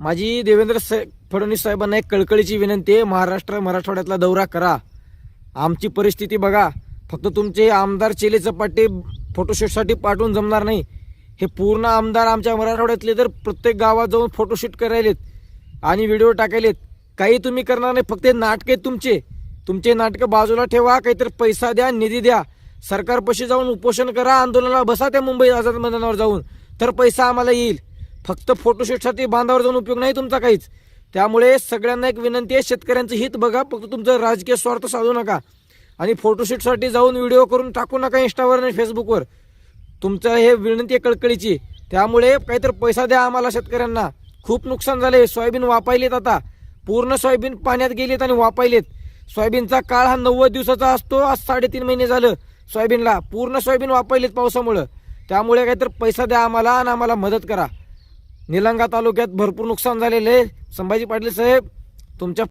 माझी देवेंद्र फडणवीस साहेबांना एक कळकळीची विनंती आहे. महाराष्ट्र मराठवाड्यातला दौरा करा. आमची परिस्थिती बघा. फक्त तुमचे आमदार चेले चपाटे फोटोशूटसाठी पाठवून जमणार नाही. हे पूर्ण आमदार आमच्या मराठवाड्यातले तर प्रत्येक गावात जाऊन फोटोशूट करायलेत आणि व्हिडिओ टाकायलेत. काही तुम्ही करणार नाही. फक्त हे नाटक आहेत तुमचे. तुमचे नाटकं बाजूला ठेवा. काहीतरी पैसा द्या निधी द्या. सरकारपाशी जाऊन उपोषण करा. आंदोलनाला बसा त्या मुंबई आझाद मैदानावर जाऊन. तर पैसा आम्हाला येईल. फक्त फोटोशूटसाठी बांधावर जाऊन उपयोग नाही तुमचा काहीच. त्यामुळे सगळ्यांना एक विनंती आहे शेतकऱ्यांचं हित बघा फक्त तुमचं राजकीय स्वार्थ साधू नका. आणि फोटोशूटसाठी जाऊन व्हिडिओ करून टाकू नका इंस्टावर आणि फेसबुकवर तुमचं हे विनंती आहे कळकळीची. त्यामुळे काहीतरी पैसा द्या आम्हाला शेतकऱ्यांना. खूप नुकसान झाले सोयाबीन वापायलेत आता. पूर्ण सोयाबीन पाण्यात गेलेत आणि वापायलेत. सोयाबीनचा काळ हा नव्वद दिवसाचा असतो. आज साडेतीन महिने झालं सोयाबीनला. पूर्ण सोयाबीन वापरलेत पावसामुळं. त्यामुळे काहीतरी पैसा द्या आम्हाला आणि आम्हाला मदत करा. निलंगा तालुक्यात भरपूर नुकसान झालेलं आहे. संभाजी पाटील साहेब तुमच्या